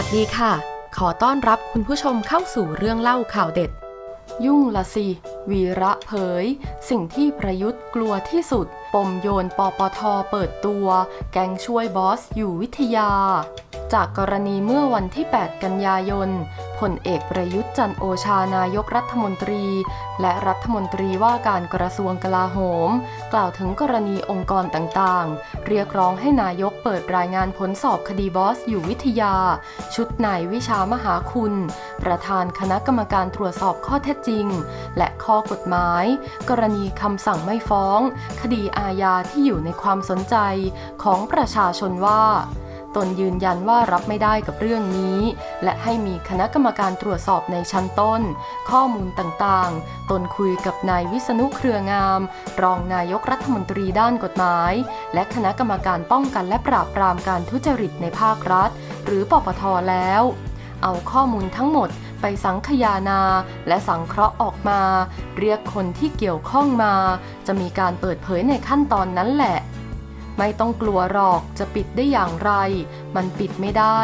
ัสดีค่ะ ขอต้อนรับคุณผู้ชมเข้าสู่เรื่องเล่าข่าวเด็ด ยุ่งละสิ วีระเผย สิ่งที่ประยุทธ์กลัวที่สุด ปมโยนปปทเปิดตัว แก๊งช่วยบอสอยู่วิทยา จากกรณีเมื่อวันที่ 8 กันยายนพลเอกประยุทธ์จันโอชานายกรัฐมนตรี และรัฐมนตรีว่าการกระทรวงกลาโหม กล่าวถึงกรณีองค์กรต่างๆ เรียกร้องให้นายกเปิดรายงานผลสอบคดีบอสอยู่วิทยา ชุดนายวิชามหาคุณ ประธานคณะกรรมการตรวจสอบข้อเท็จจริง และข้อกฎหมาย กรณีคำสั่งไม่ฟ้อง คดีอาญาที่อยู่ในความสนใจของประชาชนว่า ตนยืนยันว่ารับไม่ได้กับเรื่องนี้ และให้มีคณะกรรมการตรวจสอบในชั้นต้น ข้อมูลต่างๆ ตนคุยกับนายวิษณุเครืองาม รองนายกรัฐมนตรีด้านกฎหมาย และคณะกรรมการป้องกันและปราบปรามการทุจริตในภาครัฐ หรือปปทแล้ว เอาข้อมูลทั้งหมดไปสังคยานาและสังเคราะห์ออกมา เรียกคนที่เกี่ยวข้องมา จะมีการเปิดเผยในขั้นตอนนั้นแหละ ไม่ต้องกลัวหรอกจะปิดได้อย่างไร มันปิดไม่ได้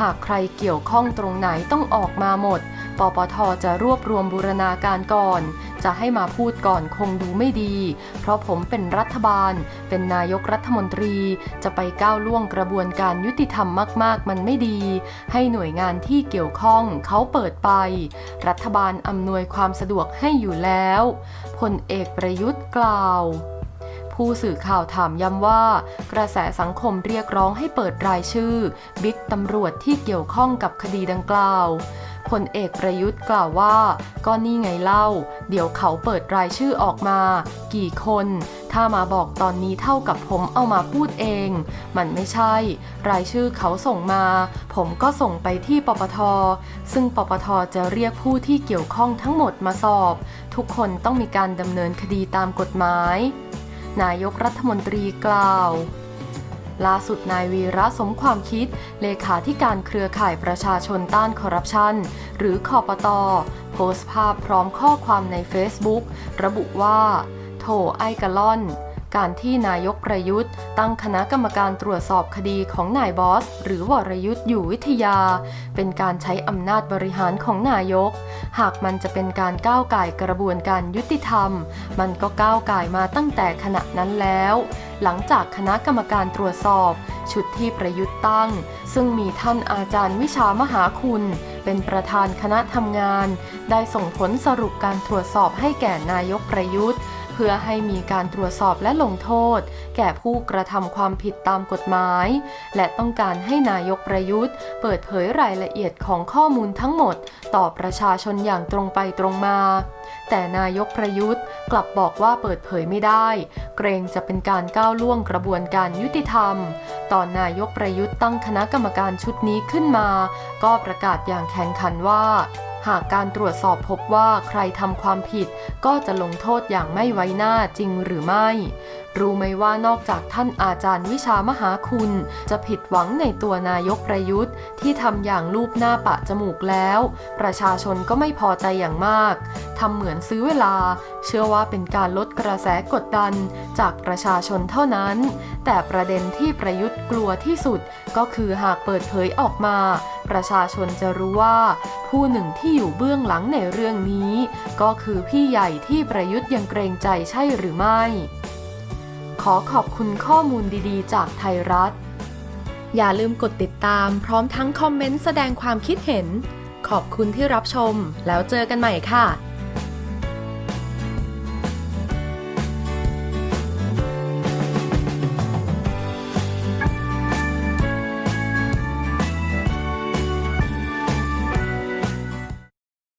หากใครเกี่ยวข้องตรงไหนต้องออกมาหมด ปปทจะรวบรวมบูรณาการก่อน จะให้มาพูดก่อนคงดูไม่ดี เพราะผมเป็นรัฐบาล เป็นนายกรัฐมนตรี จะไปก้าวล่วงกระบวนการยุติธรรมมาก ๆ มันไม่ดี ให้หน่วยงานที่เกี่ยวข้องเขาเปิดไป รัฐบาลอำนวยความสะดวกให้อยู่แล้วพลเอกประยุทธ์กล่าว ผู้สื่อข่าวถามย้ำว่า กระแสสังคมเรียกร้องให้เปิดรายชื่อ บิ๊กตำรวจที่เกี่ยวข้องกับคดีดังกล่าวพลเอกประยุทธ์กล่าวว่า ก็นี่ไงเล่า เดี๋ยวเขาเปิดรายชื่อออกมา กี่คน ถ้ามาบอกตอนนี้เท่ากับผมเอามาพูดเอง มันไม่ใช่ รายชื่อเขาส่งมา ผมก็ส่งไปที่ปปท ซึ่งปปทจะเรียกผู้ที่เกี่ยวข้องทั้งหมดมาสอบ ทุกคนต้องมีการดำเนินคดีตามกฎหมาย นายกรัฐมนตรีกล่าวล่าสุดนายวีระสมความคิด เลขาธิการเครือข่ายประชาชนต้านคอร์รัปชัน หรือคอปตอโพสต์ภาพพร้อมข้อความใน Facebook ระบุว่า โถไอกะล่อน การที่นายกประยุทธ์ ตั้งคณะกรรมการตรวจสอบคดีของนายบอส หรือวรยุทธ์อยู่วิทยา เป็นการใช้อำนาจบริหารของนายก หากมันจะเป็นการก้าวไก่กระบวนการยุติธรรม มันก็ก้าวไก่มาตั้งแต่ขณะนั้นแล้ว หลังจากคณะกรรมการตรวจสอบ ชุดที่ประยุทธ์ตั้ง ซึ่งมีท่านอาจารย์วิชามหาคุณเป็นประธานคณะทำงาน ได้ส่งผลสรุปการตรวจสอบให้แก่นายกประยุทธ์ พื่อให้มีการตรวจสอบและลงโทษ แก่ผู้กระทำความผิดตามกฎหมาย และต้องการให้นายกประยุทธ์ เปิดเผยรายละเอียดของข้อมูลทั้งหมด ต่อประชาชนอย่างตรงไปตรงมา แต่นายกประยุทธ์กลับบอกว่าเปิดเผยไม่ได้ เกรงจะเป็นการก้าวล่วงกระบวนการยุติธรรม ตอนนายกประยุทธ์ตั้งคณะกรรมการชุดนี้ขึ้นมา ก็ประกาศอย่างแข็งขันว่า หากการตรวจสอบพบว่าใครทำความผิด ก็จะลงโทษอย่างไม่ไว้หน้าจริงหรือไม่ รู้ไหมว่านอกจากท่านอาจารย์วิชามหาคุณ จะผิดหวังในตัวนายกประยุทธ์ ที่ทำอย่างรูปหน้าปะจมูกแล้ว ประชาชนก็ไม่พอใจอย่างมากทำเหมือนซื้อเวลา เชื่อว่าเป็นการลดกระแสกดดันจากประชาชนเท่านั้น แต่ประเด็นที่ประยุทธ์กลัวที่สุดก็คือหากเปิดเผยออกมา ประชาชนจะรู้ว่า ผู้หนึ่งที่อยู่เบื้องหลังในเรื่องนี้ ก็คือพี่ใหญ่ที่ประยุทธ์ยังเกรงใจใช่หรือไม่ ขอขอบคุณข้อมูลดีๆ จากไทยรัฐ อย่าลืมกดติดตามพร้อมทั้งคอมเมนต์แสดงความคิดเห็น ขอบคุณที่รับชม แล้วเจอกันใหม่ค่ะ